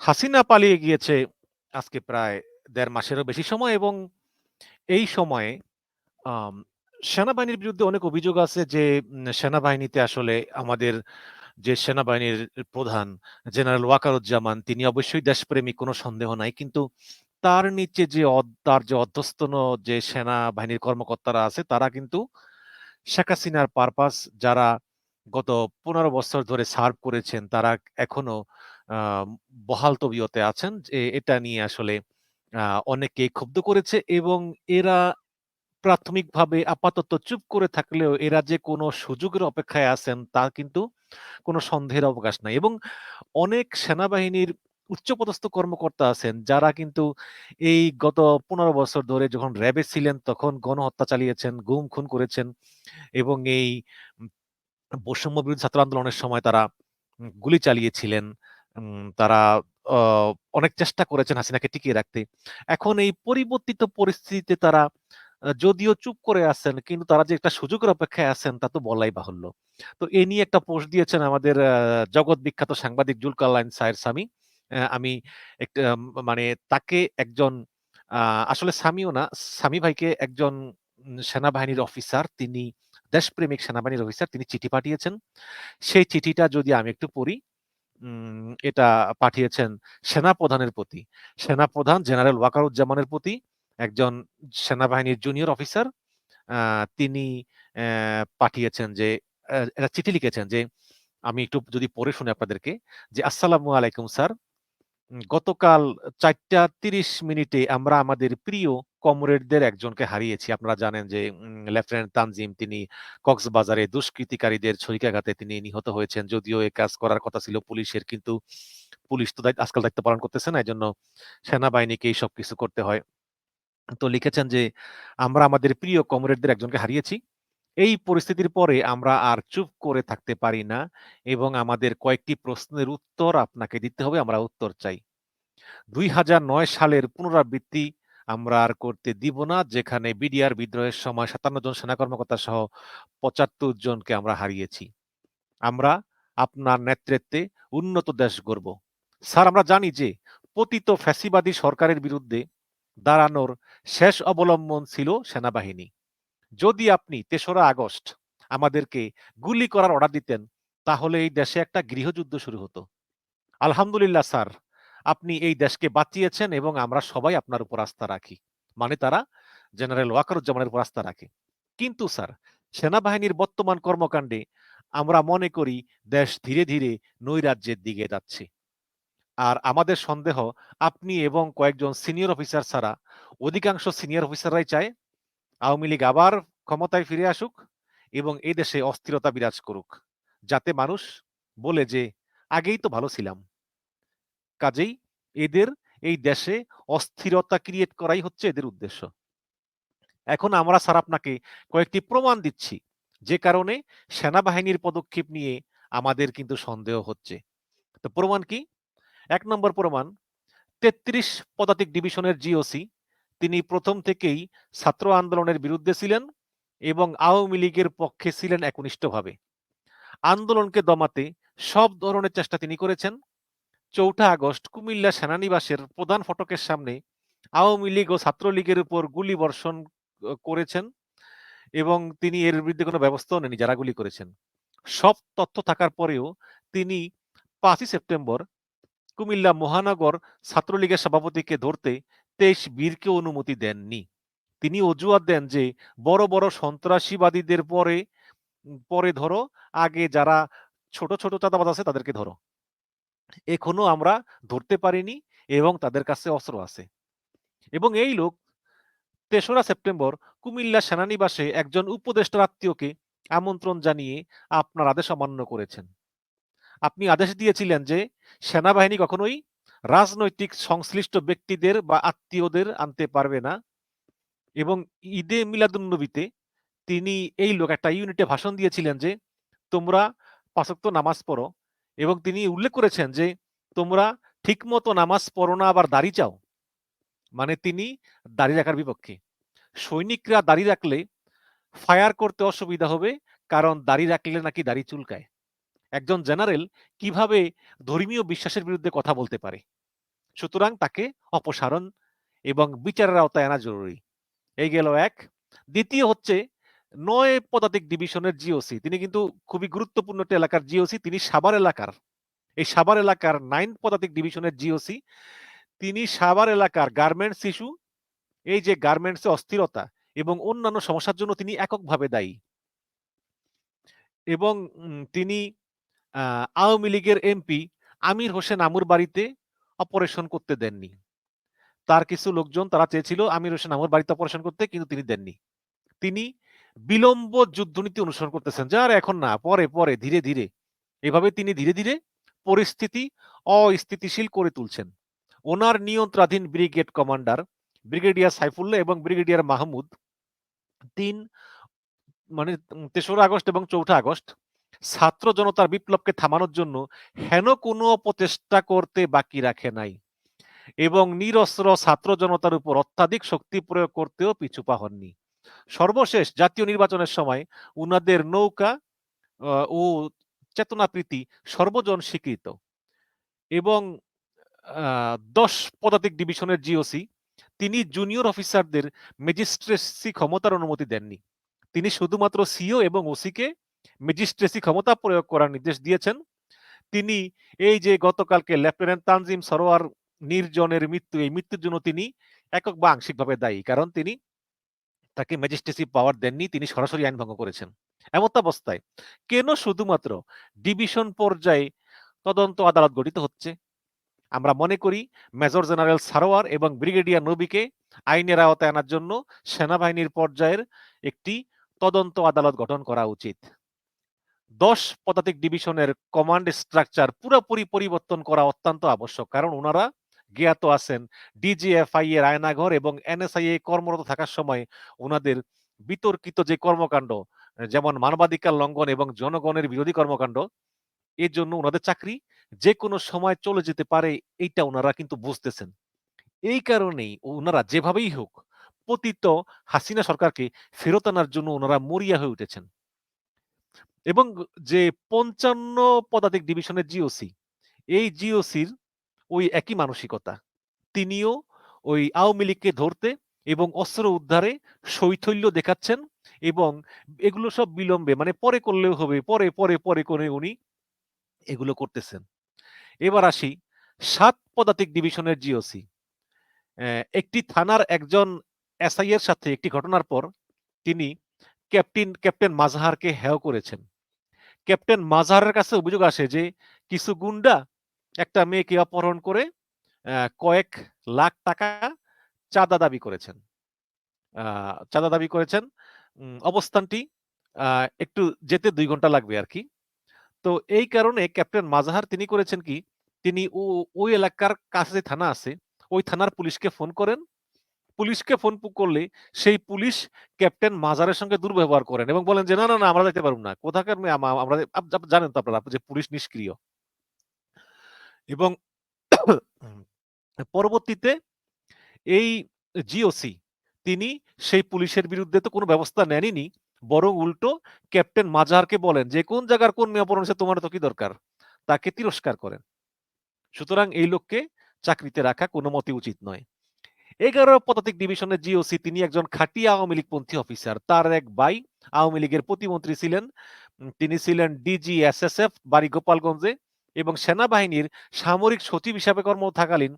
হাসিনা পালিয়ে গিয়েছে আজকে প্রায় দেড় মাসেরও বেশি সময় এবং এই সময়ে সেনাবাহিনীর বিরুদ্ধে অনেক অভিযোগ আছে যে সেনাবাহিনীতে আসলে আমাদের যে সেনাবাহিনীর প্রধান জেনারেল ওয়াকারুজ্জামান, তিনি অবশ্যই দেশপ্রেমী কোনো সন্দেহ নাই। কিন্তু তার নিচে যে তার যে অধ্যস্তন যে সেনাবাহিনীর কর্মকর্তারা আছে, তারা কিন্তু শেখ হাসিনার পারপাস যারা গত ১৫ বছর ধরে সার্ভ করেছেন, তারা এখনও বহাল তবিয়তে আছেন। যে এটা নিয়ে আসলে আ অনেকেই ক্ষুব্ধ করেছে এবং এরা প্রাথমিকভাবে আপাতত চুপ করে থাকলেও এরা যে কোনো সুযোগের অপেক্ষায় আছেন তা কিন্তু কোনো সন্দেহের অবকাশ নাই। এবং অনেক সেনাবাহিনীর উচ্চপদস্থ কর্মকর্তা আছেন যারা কিন্তু এই গত ১৫ বছর ধরে যখন র‍্যাবে ছিলেন তখন গণহত্যা চালিয়েছেন, গুম-খুন করেছেন এবং এই বৈষম্য বিরোধী ছাত্র আন্দোলনের সময় তারা গুলি চালিয়েছিলেন। তারা অনেক চেষ্টা করেছেন হাসিনাকে টিকিয়ে রাখতে। এখন এই পরিবর্তিত পরিস্থিতিতে তারা যদিও চুপ করে আছেন কিন্তু তারা যে একটা সুযোগের অপেক্ষায় আছেন তা তো বলাই বাহুল্য। তো এ নিয়ে একটা পোস্ট দিয়েছেন আমাদের জগৎ বিখ্যাত সাংবাদিক জুলকারনাইন সায়ের সামি। অ্যা আমি একটা মানে তাকে একজন আসলে সামিও না, সামি ভাইকে একজন সেনাবাহিনীর অফিসার তিনি দেশপ্রেমিক সেনাবাহিনীর অফিসার তিনি চিঠি পাঠিয়েছেন। সেই চিঠিটা যদি আমি একটু পড়ি। এটা পাঠিয়েছেন সেনাপ্রধানের প্রতি। সেনাপ্রধান জেনারেল ওয়াকারুজ্জামানের প্রতি একজন সেনাবাহিনীর জুনিয়র অফিসার তিনি পাঠিয়েছেন যে এটা চিঠি লিখেছেন যে আমি একটু যদি পড়ে শুনে আপনাদেরকে যে, "আসসালামু আলাইকুম স্যার। গতকাল ৪ঃ৩০ মিনিটে আমরা আমাদের প্রিয় কমরেডদের একজনকে হারিয়েছি। আপনারা জানেন যে লেফটেন্যান্ট তানজিম তিনি কক্সবাজারে দুষ্কৃতিকারীদের ছুরিকাঘাতে তিনি নিহত হয়েছেন। যদিও এ কাজ করার কথা ছিল পুলিশের কিন্তু পুলিশ তো আজকাল দায়িত্ব পালন করতেছে না। এজন্য সেনাবাহিনীকেই সবকিছু করতে হয়।" তো লিখেছেন যে, "আমরা আমাদের প্রিয় কমরেডদের একজনকে হারিয়েছি। এই পরিস্থিতির পরে আমরা আর চুপ করে থাকতে পারি না এবং আমাদের কয়েকটি প্রশ্নের উত্তর আপনাকে দিতে হবে। আমরা উত্তর চাই। ২০০৯ সালের পুনরাবৃত্তি আমরা আর করতে দিব না, যেখানে বিডিআর বিদ্রোহের সময় ৫৭ জন সেনা কর্মকর্তা সহ ৭৫ জনকে আমরা হারিয়েছি। আমরা আপনার নেতৃত্বে উন্নত দেশ গড়ব। স্যার, আমরা জানি যে পতিত ফ্যাসিবাদী সরকারের বিরুদ্ধে দাঁড়ানোর শেষ অবলম্বন ছিল সেনাবাহিনী। যদি আপনি তেসরা আগস্ট আমাদেরকে গুলি করার অর্ডার দিতেন তাহলে এই দেশে একটা গৃহযুদ্ধ শুরু হতো। আলহামদুলিল্লাহ স্যার, আপনি এই দেশকে বাঁচিয়েছেন এবং আমরা সবাই আপনার উপর আস্থা রাখি।" মানে তারা জেনারেল ওয়াকারুজ্জামানের উপর আস্থা রাখে। কিন্তু স্যার সেনাবাহিনীর বর্তমান কর্মকাণ্ডে আমরা মনে করি দেশ ধীরে, ধীরে নৈরাজ্যের দিকে যাচ্ছে। আর আমাদের সন্দেহ আপনি এবং কয়েকজন সিনিয়র অফিসার ছাড়া অধিকাংশ সিনিয়র অফিসাররাই চায় আওয়ামী লীগ আবার ক্ষমতায় ফিরে আসুক এবং এই দেশে অস্থিরতা বিরাজ করুক। যাতে মানুষ বলে যে, "আগেই তো ভালো ছিলাম।" কাজেই এদের এই দেশে অস্থিরতা ক্রিয়েট করাই হচ্ছে এদের উদ্দেশ্য। এখন আমরা স্যার আপনাকে কয়েকটি প্রমাণ দিচ্ছি। যে কারণে সেনাবাহিনীর পদক্ষেপ নিয়ে আমাদের কিন্তু সন্দেহ হচ্ছে। তো প্রমাণ কি? এক নম্বর প্রমাণ ৩৩ পদাতিক ডিভিশনের জিওসি তিনি প্রথম থেকেই ছাত্র আন্দোলনের বিরুদ্ধে ছিলেন এবং আওয়ামী লীগের পক্ষে ছিলেন একনিষ্ঠভাবে। আন্দোলনকে দমাতে সব ধরনের চেষ্টা তিনি করেছেন। চৌঠা আগস্ট কুমিল্লা সেনানিবাসের প্রধান ফটকের সামনে আওয়ামী লীগ ও ছাত্রলীগের উপর গুলি বর্ষণ করেছেন এবং তিনি এর বিরুদ্ধে কোনো ব্যবস্থাও নেননি যারা গুলি করেছেন। সব তথ্য থাকার পরেও তিনি পাঁচই সেপ্টেম্বর কুমিল্লা মহানগর ছাত্রলীগের সভাপতিকে ধরতে ২৩ বীরকে অনুমতি দেননি। তিনি অজুহাত দেন যে, "বড়, বড় সন্ত্রাসীবাদীদের পরে পরে ধরো, আগে যারা ছোট, ছোট চাঁদাবাজ আছে তাদেরকে ধরো।" এখনও আমরা ধরতে পারিনি এবং তাদের কাছে অস্ত্র আছে। এবং এই লোক তেসরা সেপ্টেম্বর কুমিল্লা সেনানিবাসে একজন উপদেষ্টার আত্মীয়কে আমন্ত্রণ জানিয়ে আপনার আদেশ অমান্য করেছেন। আপনি আদেশ দিয়েছিলেন যে, সেনাবাহিনী কখনোই রাজনৈতিক সংশ্লিষ্ট ব্যক্তিদের বা আত্মীয়দের আনতে পারবে না। এবং ঈদে মিলাদুন্নবীতে তিনি এই লোক একটা ইউনিটে ভাষণ দিয়েছিলেন যে, "তোমরা ৫ ওয়াক্ত নামাজ পড়ো" এবং তিনি উল্লেখ করেছেন যে, "তোমরা ঠিকমতো নামাজ পড়ো না আবার দাড়ি চাও?" মানে তিনি দাড়ি রাখার বিপক্ষে। সৈনিকরা দাড়ি রাখলে ফায়ার করতে অসুবিধা হবে কারণ দাড়ি রাখলে নাকি দাড়ি চুলকায়। একজন জেনারেল কীভাবে ধর্মীয় বিশ্বাসের বিরুদ্ধে কথা বলতে পারে? সুতরাং তাকে অপসারণ এবং বিচারের আওতায় আনা জরুরি। এই গেল এক। দ্বিতীয় হচ্ছে, নয় পদাতিক ডিভিশনের জিওসি তিনি কিন্তু খুবই গুরুত্বপূর্ণ একটা এলাকার জিওসি তিনি সাভার এলাকার। এই সাভার এলাকার নাইন পদাতিক ডিভিশনের জিওসি তিনি সাভার এলাকার গার্মেন্টস ইস্যু, এই যে গার্মেন্টসে অস্থিরতা এবং অন্যান্য সমস্যার জন্য তিনি এককভাবে দায়ী। এবং তিনি আওয়ামী লীগের এমপি আমির হোসেন আমুর বাড়িতে অপারেশন করতে দেননি। তার কিছু লোকজন তারা চেয়েছিল আমির হোসেন আমুর বাড়িতে অপারেশন করতে কিন্তু তিনি দেননি। তিনি বিলম্ব যুদ্ধনীতি অনুসরণ করতেছেন যার এখন না, পরে পরে, ধীরে ধীরে। এভাবে তিনি ধীরে ধীরে পরিস্থিতি অস্থিতিশীল করে তুলছেন। ওনার নিয়ন্ত্রণাধীন ব্রিগেড কমান্ডার ব্রিগেডিয়ার সাইফুল্লাহ এবং ব্রিগেডিয়ার মাহমুদ তিন মানে তেসরা আগস্ট এবং চৌঠা আগস্ট ছাত্র জনতার বিপ্লবকে থামানোর জন্য হেন কোনো প্রচেষ্টা করতে বাকি রাখে নাই এবং নিরস্ত্র ছাত্র জনতার উপর অত্যাধিক শক্তি প্রয়োগ করতেও পিছুপা হননি। সর্বশেষ জাতীয় নির্বাচনের সময় উনাদের নৌকা ও চেতনাপ্রীতি সর্বজন স্বীকৃত এবং দশ পদাতিক ডিভিশনের জিওসি তিনি জুনিয়র অফিসারদের ম্যাজিস্ট্রেসি ক্ষমতার অনুমতি দেননি। তিনি শুধুমাত্র সিও এবং ওসিকে ম্যাজিস্ট্রেসি ক্ষমতা প্রয়োগ করার নির্দেশ দিয়েছেন। তিনি এই যে গতকালকে লেফটেন্যান্ট তানজিম সরোয়ার নির্জনের মৃত্যু, এই মৃত্যুর জন্য তিনি একক বা আংশিকভাবে দায়ী, কারণ তিনি তাকে ম্যাজিস্ট্রেসি পাওয়ার দেননি, তিনি সরাসরি আইন ভঙ্গ করেছেন। এমত অবস্থায় কেন শুধুমাত্র ডিভিশন পর্যায়ে তদন্ত আদালত গঠিত হচ্ছে? আমরা মনে করি মেজর জেনারেল সারোয়ার এবং ব্রিগেডিয়ার নবীকে আইনের আওতায় আনার জন্য সেনাবাহিনীর পর্যায়ের একটি তদন্ত আদালত গঠন করা উচিত। দশ পদাতিক ডিভিশনের কমান্ড স্ট্রাকচার পুরোপুরি পরিবর্তন করা অত্যন্ত আবশ্যক। কারণ ওনারা জ্ঞাত আছেন ডিজিএফআই এর আয়নাঘর এবং এনএসআই এ কর্মরত থাকার সময় ওনাদের বিতর্কিত যে কর্মকাণ্ড, যেমন মানবাধিকার লঙ্ঘন এবং জনগণের বিরোধী কর্মকাণ্ড, এর জন্য ওনাদের চাকরি যে কোনো সময় চলে যেতে পারে এইটা ওনারা কিন্তু বুঝতেছেন। এই কারণেই ওনারা যেভাবেই হোক, পতিত হাসিনা সরকারকে ফেরত আনার জন্য ওনারা মরিয়া হয়ে উঠেছেন। এবং যে পঞ্চান্ন পদাতিক ডিভিশনের জিওসি এই জিওসির ওই একই মানসিকতা। তিনিও ওই আওয়ামী লীগকে ধরতে এবং অস্ত্র উদ্ধারে শৈথল্য দেখাচ্ছেন এবং এগুলো সব বিলম্বে মানে পরে করলেও হবে, পরে পরে পরে করে উনি এগুলো করতেছেন। এবার আসি সাত পদাতিক ডিভিশনের জিওসি একটি থানার একজন এসআই এর সাথে একটি ঘটনার পর তিনি ক্যাপ্টেন ক্যাপ্টেন মাজাহারকে হেয় করেছেন। ক্যাপ্টেন মাজাহারের কাছে অভিযোগ আসে যে, কিছু গুন্ডা একটা মেয়েকে অপহরণ করে কয়েক লাখ টাকা চাঁদা দাবি করেছেন। চাঁদা দাবি করেছেন। অবস্থানটি একটু যেতে দুই ঘণ্টা লাগবে আর কি। তো এই কারণে ক্যাপ্টেন মাজাহার তিনি করেছেন কি, তিনি ওই এলাকার কাছে থানা আছে, ওই থানার পুলিশকে ফোন করেন পুলিশকে ফোন করলে সেই পুলিশ ক্যাপ্টেন মাজারের সঙ্গে দুর্ব্যবহার করেন এবং বলেন যে, না না না, আমরা যেতে পারব না। কোথাকার আমরা জানেন তো আপনারা যে পুলিশ নিষ্ক্রিয়। এবং পরবর্তীতে এই জিওসি তিনি সেই পুলিশের বিরুদ্ধে তো কোনো ব্যবস্থা নেননি, বরং উল্টো ক্যাপ্টেন মাজাহারকে বলেন যে, কোন জায়গার কোন নিয়ম সে তোমার তো কি দরকার? তাকে তিরস্কার করেন। সুতরাং এই লোককে চাকরিতে রাখা কোনো মতে উচিত নয়। এগারো পদাতিক ডিভিশনের জিওসি তিনি একজন খাটি আওয়ামী লীগ পন্থী অফিসার তার এক ভাই আওয়ামী লীগের প্রতিমন্ত্রী ছিলেন। তিনি ছিলেন ডিজি এস এস বাড়ি গোপালগঞ্জে এবং সেনাবাহিনীর সামরিক সচিব হিসাবে কর্ম থাকালীন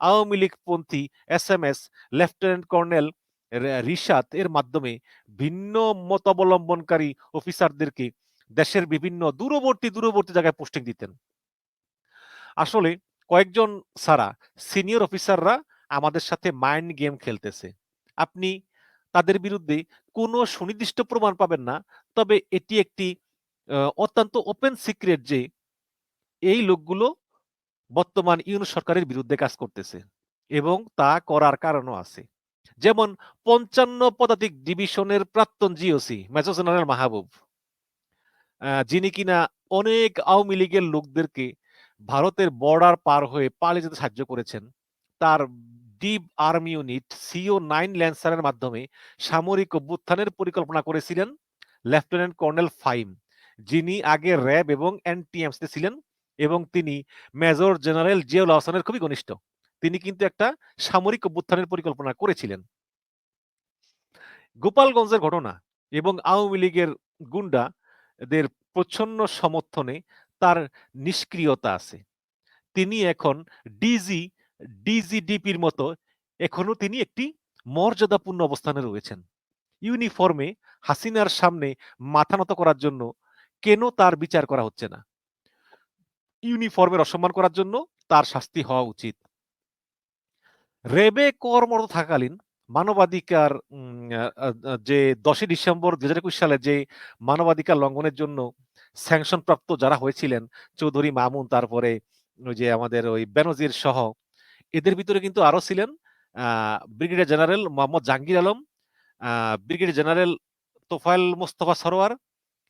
আওয়ামী লীগ পন্থী S M S lieutenant colonel Rishad এর মাধ্যমে ভিন্ন মত অবলম্বনকারী অফিসারদেরকে দেশের বিভিন্ন দূরবর্তী দূরবর্তী জায়গায় পোস্টিং দিতেন। আসলে কয়েকজন সারা সিনিয়র অফিসাররা আমাদের সাথে মাইন্ড গেম খেলতেছে। আপনি তাদের বিরুদ্ধে কোনো সুনির্দিষ্ট প্রমাণ পাবেন না, তবে এটি একটি অত্যন্ত ওপেন সিক্রেট যে এই লোকগুলো বর্তমান ইউনুস সরকারের বিরুদ্ধে কাজ করতেছে এবং তা করার কারণও আছে। যেমন পঞ্চান্ন পদাতিক ডিভিশনের প্রাক্তন জিওসি মেজর জেনারেল মাহবুব যিনি কিনা অনেক আওয়ামী লীগের লোকদেরকে ভারতের বর্ডার পার হয়ে পালিয়ে যেতে সাহায্য করেছেন। তার deep army unit CO nine ল্যান্সারের মাধ্যমে সামরিক অভ্যুত্থানের পরিকল্পনা করেছিলেন লেফটেন্যান্ট কর্নেল ফাইম যিনি আগে র্যাব এবং এনটিএমসিতে ছিলেন এবং তিনি মেজর জেনারেল জিয়াউল হাসানের খুবই ঘনিষ্ঠ তিনি কিন্তু একটা সামরিক অভ্যুত্থানের পরিকল্পনা করেছিলেন। গোপালগঞ্জের ঘটনা এবং আওয়ামী লীগের গুন্ডাদের প্রচ্ছন্ন সমর্থনে তার নিষ্ক্রিয়তা আছে। তিনি এখন ডিজি, ডিজিডিপির মতো এখনও তিনি একটি মর্যাদাপূর্ণ অবস্থানে রয়েছেন। ইউনিফর্মে হাসিনার সামনে মাথা নত করার জন্য কেন তার বিচার করা হচ্ছে না? ইউনিফর্মের অসম্মান করার জন্য তার শাস্তি হওয়া উচিত। রেবে কর্মরত থাকাকালীন মানবাধিকার যে দশই ডিসেম্বর দু হাজার একুশ সালে যে মানবাধিকার লঙ্ঘনের জন্য স্যাংশন প্রাপ্ত যারা হয়েছিলেন, চৌধুরী মামুন তারপরে ওই যে আমাদের ওই বেনজির সহ এদের ভিতরে কিন্তু আরও ছিলেন brigadier general Mohammad Jahangir Alam, brigadier general Tofail Mostafa Sarwar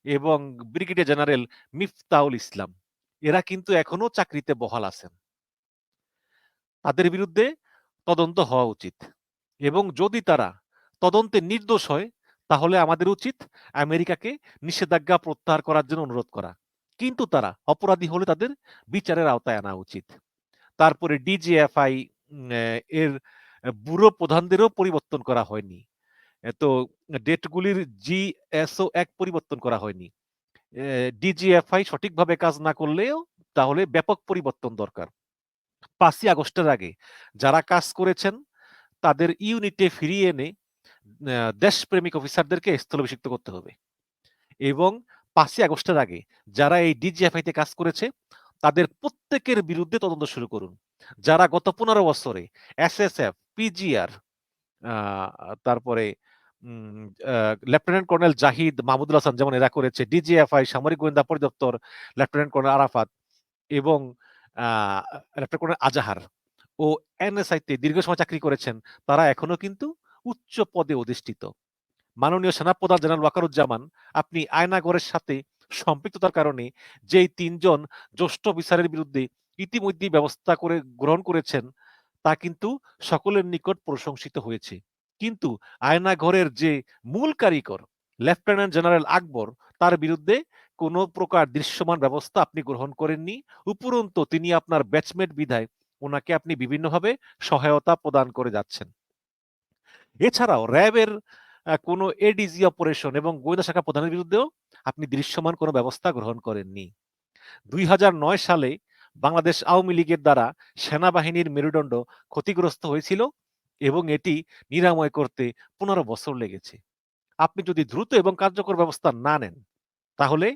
এবং ব্রিগেডিয়ার জেনারেল মিফতাউল ইসলাম। এরা কিন্তু এখনও চাকরিতে বহাল আছেন। তাদের বিরুদ্ধে তদন্ত হওয়া উচিত এবং যদি তারা তদন্তে নির্দোষ হয় তাহলে আমাদের উচিত আমেরিকাকে নিষেধাজ্ঞা প্রত্যাহার করার জন্য অনুরোধ করা। কিন্তু তারা অপরাধী হলে তাদের বিচারের আওতায় আনা উচিত। তারপরে ডিজিএফআই এর ব্যুরো প্রধানদেরও পরিবর্তন করা হয়নি। তো ডেটগুলির জিএসও এক পরিবর্তন করা হয়নি। ডিজিএফআই সঠিকভাবে কাজ না করলেও তাহলে ব্যাপক পরিবর্তন দরকার। পাঁচই আগস্টের আগে যারা কাজ করেছেন, তাদের ইউনিটে ফিরিয়ে এনে দেশপ্রেমিক অফিসারদেরকে স্থলাভিষিক্ত করতে হবে। এবং পাঁচই আগস্টের আগে যারা এই ডিজিএফআই তে কাজ করেছে তাদের প্রত্যেকের বিরুদ্ধে তদন্ত শুরু করুন। যারা গত ১৫ বছরে এসএসএফ, পিজিআর তারপরে লেফটেন্যান্ট কর্নেল জাহিদ, মাহমুদুল হাসান যেমন এরা করেছে, ডিজিএফআই, সামরিক গোয়েন্দা পরিদপ্তর, লেফটেন্যান্ট কর্নেল আরাফাত এবং লেফটেন্যান্ট কর্নেল আজাহার ও এনএসআই তে দীর্ঘ সময় চাকরি করেছেন, তারা এখনও কিন্তু উচ্চ পদে অধিষ্ঠিত। মাননীয় সেনাপ্রধান জেনারেল ওয়াকারুজ্জামান আপনি আয়নাঘরের সাথে সম্পৃক্ততার কারণে যেই তিনজন জ্যেষ্ঠ বিচারের বিরুদ্ধে ইতিমধ্যেই ব্যবস্থা করে গ্রহণ করেছেন, তা কিন্তু সকলের নিকট প্রশংসিত হয়েছে। কিন্তু আয়নাঘরের যে মূল কারিগর লেফটেন্যান্ট জেনারেল আকবর তার বিরুদ্ধে কোন প্রকার দৃশ্যমান ব্যবস্থা আপনি গ্রহণ করেননি। উপরন্তু তিনি আপনার ব্যাচমেট বিধায় ওনাকে আপনি বিভিন্নভাবে সহায়তা প্রদান করে যাচ্ছেন। এছাড়াও র‍্যাবের কোন এডিজি অপারেশন এবং গোয়েন্দা শাখা প্রধানের বিরুদ্ধেও আপনি দৃশ্যমান কোনো ব্যবস্থা গ্রহণ করেননি। ২০০৯ সালে বাংলাদেশ আওয়ামী লীগের দ্বারা সেনাবাহিনীর মেরুদণ্ড ক্ষতিগ্রস্ত হয়েছিল এবং এটি নিরাময় করতে ১৫ বছর লেগেছে। আপনি যদি দ্রুত এবং কার্যকর ব্যবস্থা না নেন, তাহলে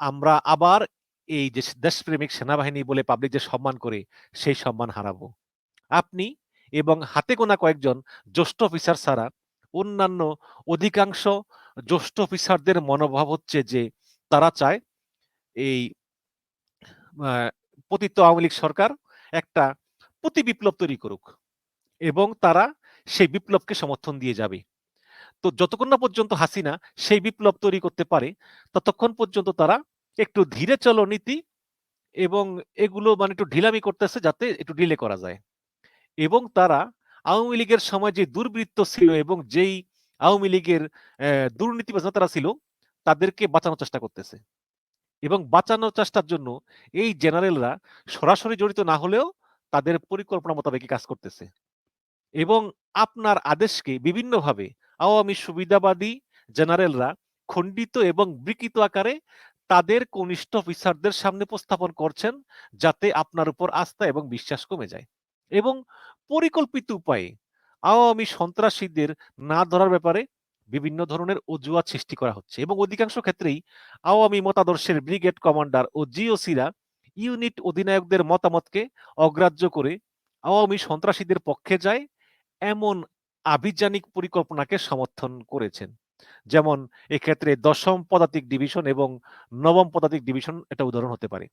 আমরা আবার এই যে দেশপ্রেমিক সেনাবাহিনী বলে পাবলিক যে সম্মান করে, সেই সম্মান হারাবো। আপনি এবং হাতে গোনা কয়েকজন জ্যেষ্ঠ অফিসার ছাড়া অন্যান্য অধিকাংশ জ্যেষ্ঠ অফিসারদের মনোভাব হচ্ছে যে তারা চায় এই পতিত আওয়ামী লীগ সরকার একটা প্রতি বিপ্লব তৈরি করুক এবং তারা সেই বিপ্লবকে সমর্থন দিয়ে যাবে। তো যতক্ষণ না পর্যন্ত হাসিনা সেই বিপ্লব তৈরি করতে পারে, ততক্ষণ পর্যন্ত তারা একটু ধীরে চলো নীতি এবং এগুলো মানে একটু ঢিলামি করতেছে যাতে একটু ডিলে করা যায়। এবং তারা আওয়ামী লীগের সময় যে দুর্বৃত্ত ছিল এবং যেই আওয়ামী লীগের অ্যা দুর্নীতিবাজ নেতারা ছিল, তাদেরকে বাঁচানোর চেষ্টা করতেছে। এবং বাঁচানোর চেষ্টার জন্য এই জেনারেলরা সরাসরি জড়িত না হলেও তাদের পরিকল্পনা মোতাবেকই কাজ করতেছে। এবং আপনার আদেশকে বিভিন্নভাবে আওয়ামী সুবিধাবাদী জেনারেলরা খণ্ডিত এবং বিকৃত আকারে তাদের কনিষ্ঠ অফিসারদের সামনে উপস্থাপন করছেন, যাতে আপনার উপর আস্থা এবং বিশ্বাস কমে যায়। এবং পরিকল্পিত উপায়ে আওয়ামী সন্ত্রাসীদের না ধরার ব্যাপারে বিভিন্ন ধরনের অজুহাত সৃষ্টি করা হচ্ছে এবং অধিকাংশ ক্ষেত্রেই আওয়ামী মতাদর্শের ব্রিগেড কমান্ডার ও জিওসিরা ইউনিট অধিনায়কদের মতামতকে অগ্রাহ্য করে আওয়ামী সন্ত্রাসীদের পক্ষে যায়, এমন আভিযানিক পরিকল্পনাকে সমর্থন করেছেন। যেমন এক্ষেত্রে ১০ম পদাতিক ডিভিশন এবং নবম পদাতিক ডিভিশন এটা উদাহরণ হতে পারে।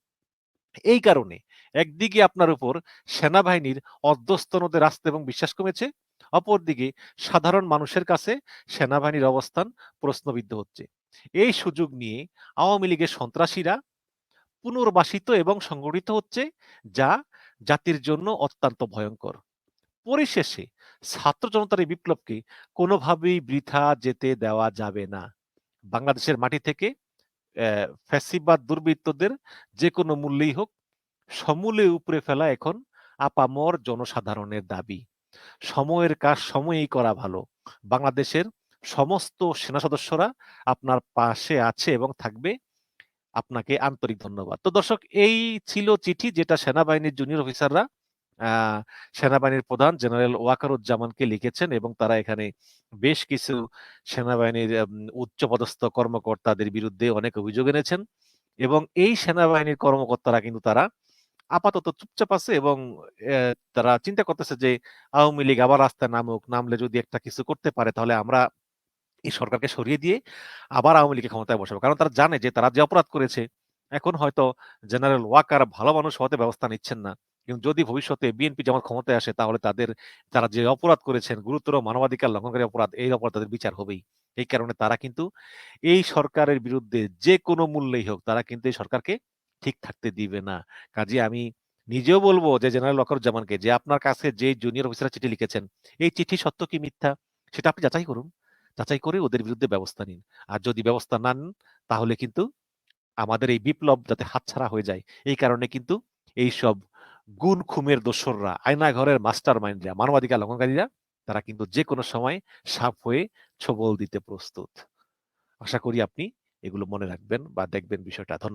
এই কারণে একদিকে আপনার উপর সেনাবাহিনীর অধস্তনদের আস্থা এবং বিশ্বাস কমেছে, অপরদিকে সাধারণ মানুষের কাছে সেনাবাহিনীর অবস্থান প্রশ্নবিদ্ধ হচ্ছে। এই সুযোগ নিয়ে আওয়ামী লীগের সন্ত্রাসীরা পুনর্বাসিত এবং সংগঠিত হচ্ছে, যা জাতির জন্য অত্যন্ত ভয়ঙ্কর পরিশেষে ছাত্র জনতার এই বিপ্লবকে কোনোভাবেই বৃথা যেতে দেওয়া যাবে না। বাংলাদেশের মাটি থেকে ফ্যাসিবাদ দুর্বৃত্তদের যেকোনো মূল্যেই হোক সমূলে উপরে ফেলা এখন আপামর জনসাধারণের দাবি। সময়ের কাজ সময়েই করা ভালো। বাংলাদেশের সমস্ত সেনা সদস্যরা আপনার পাশে আছে এবং থাকবে। আপনাকে আন্তরিক ধন্যবাদ। তো দর্শক, এই ছিল চিঠি যেটা সেনাবাহিনীর জুনিয়র অফিসাররা সেনাবাহিনীর প্রধান জেনারেল ওয়াকারুজ্জামানকে লিখেছেন এবং তারা এখানে বেশ কিছু সেনাবাহিনীর উচ্চপদস্থ কর্মকর্তাদের বিরুদ্ধে অনেক অভিযোগ এনেছেন এবং এই সেনাবাহিনীর কর্মকর্তারা কিন্তু তারা আপাতত চুপচাপ আছে এবং তারা চিন্তা করতেছে যে আওয়ামী লীগ আবার রাস্তায় নামুক, নামলে যদি একটা কিছু করতে পারে তাহলে আমরা এই সরকারকে সরিয়ে দিয়ে আবার আওয়ামী লীগের ক্ষমতায় বসাবো। কারণ তারা জানে যে তারা যে অপরাধ করেছে এখন হয়তো জেনারেল ওয়াকার ভালো মানুষ হতে ব্যবস্থা নিচ্ছেন না। কিন্তু যদি ভবিষ্যতে বিএনপি যেমন ক্ষমতায় আসে তাহলে তাদের তারা যে অপরাধ করেছেন গুরুতর মানবাধিকার লঙ্ঘনকারী অপরাধ, এই অপরাধ তাদের বিচার হবেই। এই কারণে তারা কিন্তু এই সরকারের বিরুদ্ধে যে কোনো মূল্যেই হোক তারা কিন্তু এই সরকারকে ঠিক থাকতে দিবে না। কাজে আমি নিজেও বলব যে জেনারেল ওয়াকারুজ্জামানকে যে আপনার কাছে যে জুনিয়র অফিসাররা চিঠি লিখেছেন, এই চিঠি সত্য কি মিথ্যা সেটা আপনি যাচাই করুন। যাচাই করে ওদের বিরুদ্ধে ব্যবস্থা নিন। আর যদি ব্যবস্থা নেন তাহলে কিন্তু আমাদের এই বিপ্লব যাতে হাতছাড়া হয়ে যায় এই কারণে কিন্তু এইসব গুণ খুমের দোসররা, আয়নাঘরের মাস্টারমাইন্ডরা, মানবাধিকার লঙ্ঘনকারীরা তারা কিন্তু যেকোনো সময় সাপ হয়ে ছোবল দিতে প্রস্তুত। আশা করি আপনি এগুলো মনে রাখবেন বা দেখবেন বিষয়টা। ধন্যবাদ।